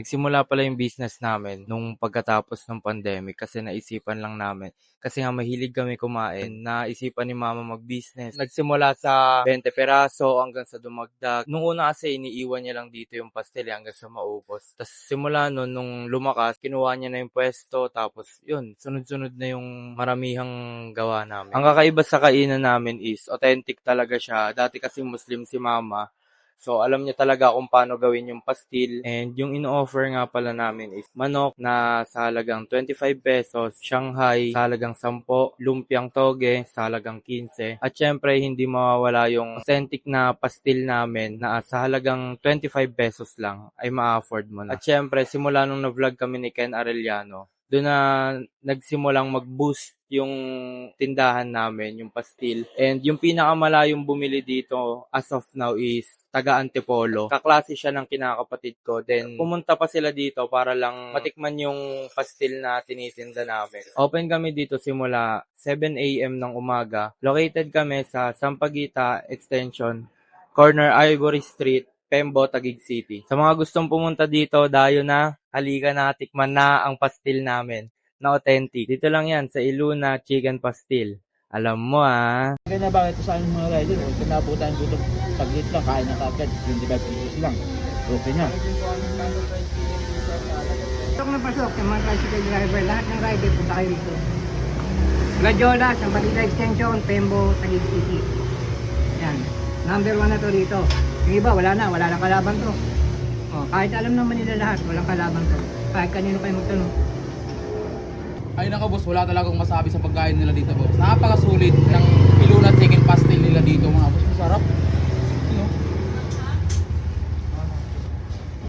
Nagsimula pala yung business namin nung pagkatapos ng pandemic kasi naisipan lang namin. Kasi nga mahilig kami kumain, naisipan ni mama mag-business. Nagsimula sa 20 peraso hanggang sa dumagdag. Nung una kasi iniiwan niya lang dito yung pastel hanggang sa maubos. Tapos simula nun, nung lumakas, kinuha niya na yung pwesto. Tapos yun, sunod-sunod na yung maramihang gawa namin. Ang kakaiba sa kainan namin is authentic talaga siya. Dati kasi Muslim si mama. So, alam niya talaga kung paano gawin yung pastil. And yung in-offer nga pala namin is manok na sa halagang 25 pesos, Shanghai sa halagang 10, lumpiang toge sa halagang 15. At syempre, hindi mawawala yung authentic na pastil namin na sa halagang 25 pesos lang ay ma-afford mo na. At syempre, simula nung na-vlog kami ni Ken Arellano, doon na nagsimulang mag-boost yung tindahan namin, yung pastil. And yung pinakamalayong bumili dito as of now is taga Antipolo. Kaklase siya ng kinakapatid ko. Then pumunta pa sila dito para lang matikman yung pastil na tinitinda namin. Open kami dito simula 7 a.m. ng umaga. Located kami sa Sampaguita Extension, corner Ivory Street, Pembo, Taguig City. Sa mga gustong pumunta dito, dayo na, halika na, tikman na ang pastil namin na authentic. Dito lang yan sa Iluna Chicken Pastil. Alam mo ah. Kaya bakit sa mga rider, huwag ka nabutan ko itong paglit lang, kain na kagad, 25 pesos lang. Okay na. Pasok na pasok, yung mga tricycle driver, lahat ng rider punta kayo dito. Gladiola, Sambalita Extension, Pembo, Taguig City. Yan. Number one na to dito. Yung iba, wala na, wala na kalaban to. Oh, kahit alam naman nila lahat, walang kalaban to. Kahit kanino kayo magtanong. Ay naka boss, wala talagang masabi sa pagkain nila dito boss. Napakasulit ng